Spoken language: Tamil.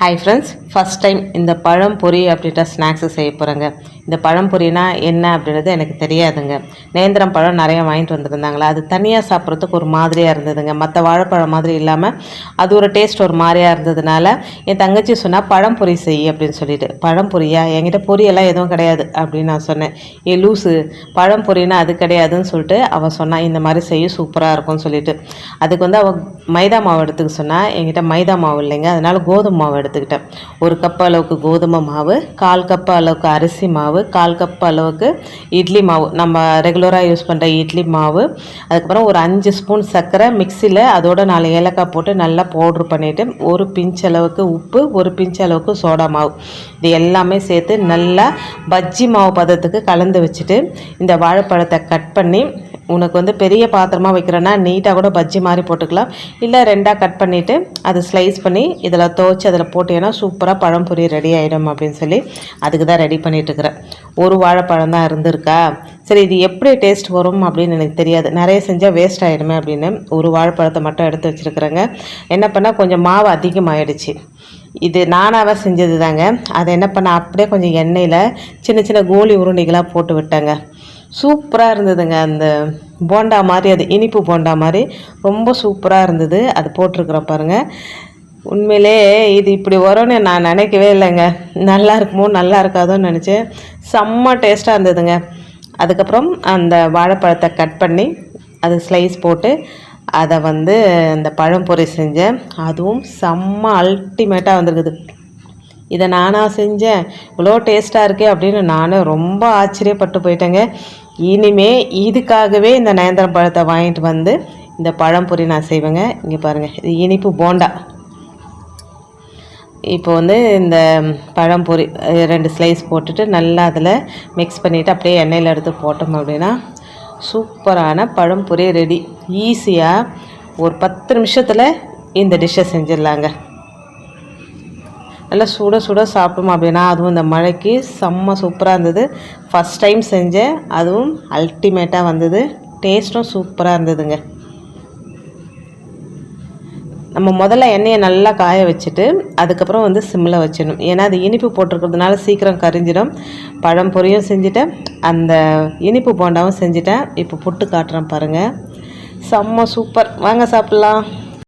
ஹாய் ஃப்ரெண்ட்ஸ் ஃபஸ்ட் டைம் இந்த பழம் பொரி அப்படின்ற ஸ்நாக்ஸு செய்ய போகிறேங்க இந்த பழம் பொரினா என்ன அப்படின்றது எனக்கு தெரியாதுங்க. நேந்திரம் பழம் நிறைய வாங்கிட்டு வந்திருந்தாங்களா? அது தனியாக சாப்பிட்றதுக்கு ஒரு மாதிரியாக இருந்ததுங்க. மற்ற வாழைப்பழம் மாதிரி இல்லாமல் அது ஒரு டேஸ்ட் ஒரு மாதிரியாக இருந்ததுனால என் தங்கச்சி சொன்னால் பழம் பொரி செய் அப்படின்னு சொல்லிட்டு. பழம் பொரியா? என்கிட்ட பொரியெல்லாம் எதுவும் கிடையாது அப்படின்னு நான் சொன்னேன். ஏ லூஸு பழம் பொரினா அது கிடையாதுன்னு சொல்லிட்டு அவள் சொன்னால் இந்த மாதிரி செய்ய சூப்பராக இருக்கும்னு சொல்லிட்டு. அதுக்கு வந்து அவள் மைதா மாவு எடுத்துக்க சொன்னால் என்கிட்ட மைதா மாவு இல்லைங்க. அதனால் கோதுமை மாவு எடுத்துக்கிட்டேன் ஒரு கப் அளவுக்கு கோதுமை மாவு கால் கப் அளவுக்கு அரிசி மாவு கால் கப் அளவுக்கு இட்லி மாவு. நம்ம ரெகுலராக யூஸ் பண்ணுற இட்லி மாவு. அதுக்கப்புறம் ஒரு அஞ்சு ஸ்பூன் சர்க்கரை மிக்சியில் அதோட நாலு ஏலக்காய் போட்டு நல்லா பவுட்ரு பண்ணிவிட்டு ஒரு பிஞ்ச் அளவுக்கு உப்பு ஒரு பிஞ்ச் அளவுக்கு சோடா மாவு. இது எல்லாமே சேர்த்து நல்லா பஜ்ஜி மாவு பதத்துக்கு கலந்து வச்சுட்டு இந்த வாழைப்பழத்தை கட் பண்ணி உனக்கு வந்து பெரிய பாத்திரமாக வைக்கிறேன்னா நீட்டாக கூட பஜ்ஜி மாதிரி போட்டுக்கலாம். இல்லை ரெண்டாக கட் பண்ணிவிட்டு அதை ஸ்லைஸ் பண்ணி இதில் துவச்சி அதில் போட்டீங்கன்னா சூப்பராக பழம் பொரி ரெடி ஆகிடும் அப்படின்னு சொல்லி அதுக்கு தான் ரெடி பண்ணிகிட்ருக்கிறேன் ஒரு வாழைப்பழம் தான் இருந்திருக்கா? சரி இது எப்படி டேஸ்ட் வரும் அப்படின்னு எனக்கு தெரியாது. நிறைய செஞ்சால் வேஸ்ட் ஆகிடுமே அப்படின்னு ஒரு வாழைப்பழத்தை மட்டும் எடுத்து வச்சுருக்குறேங்க. என்ன பண்ணால் கொஞ்சம் மாவு அதிகமாகிடுச்சு இது நானாக செஞ்சது தாங்க அதை என்ன பண்ண அப்படியே கொஞ்சம் எண்ணெயில் சின்ன சின்ன கோலி உருண்டைகளாக போட்டு விட்டேங்க. சூப்பராக இருந்ததுங்க. அந்த போண்டா மாதிரி அது இனிப்பு போண்டா மாதிரி ரொம்ப சூப்பராக இருந்தது. அது போட்டிருக்குறோம் பாருங்கள் உண்மையிலே இது இப்படி வரும்னு நான் நினைக்கவே இல்லைங்க. நல்லா இருக்குமோ நல்லா இருக்காதோன்னு நினச்சேன். செம்ம டேஸ்ட்டாக இருந்ததுங்க. அதுக்கப்புறம் அந்த வாழைப்பழத்தை கட் பண்ணி அது ஸ்லைஸ் போட்டு அதை வந்து அந்த பழம் பொரி செஞ்சேன். அதுவும் செம்ம அல்டிமேட்டாக வந்திருக்குது. இதை நானாக செஞ்சேன். இவ்வளோ டேஸ்ட்டாக இருக்கே அப்படின்னு நானும் ரொம்ப ஆச்சரியப்பட்டு போயிட்டேங்க. இனிமே இதுக்காகவே இந்த நயந்திரம் பழத்தை வாங்கிட்டு வந்து இந்த பழம்பொரி நான் செய்வேங்க. இங்கே பாருங்கள் இது இனிப்பு போண்டா. இப்போ வந்து இந்த பழம்பொரி ரெண்டு ஸ்லைஸ் போட்டுட்டு நல்லா அதில் மிக்ஸ் பண்ணிவிட்டு அப்படியே எண்ணெயில் எடுத்து போட்டோம் அப்படின்னா சூப்பரான பழம்பொரி ரெடி ஈஸியாக ஒரு பத்து நிமிஷத்தில் இந்த டிஷ்ஷை செஞ்சிடலாங்க. நல்லா சுட சுட சாப்பிட்டோம் அப்படின்னா அதுவும் இந்த மழைக்கு செம்ம சூப்பராக இருந்தது. ஃபஸ்ட் டைம் செஞ்சேன். அதுவும் அல்டிமேட்டாக வந்தது. டேஸ்ட்டும் சூப்பராக இருந்ததுங்க. நம்ம முதல்ல எண்ணெயை நல்லா காய வச்சுட்டு அதுக்கப்புறம் வந்து சிம்மில் வச்சிடணும். ஏன்னா அது இனிப்பு போட்டிருக்கிறதுனால சீக்கிரம் கரிஞ்சிடும். பழம் பொரியும் செஞ்சுட்டேன். அந்த இனிப்பு போண்டாவும் செஞ்சுட்டேன். இப்போ புட்டு காட்டுறேன் பாருங்கள் செம்ம சூப்பர். வாங்க சாப்பிட்லாம்.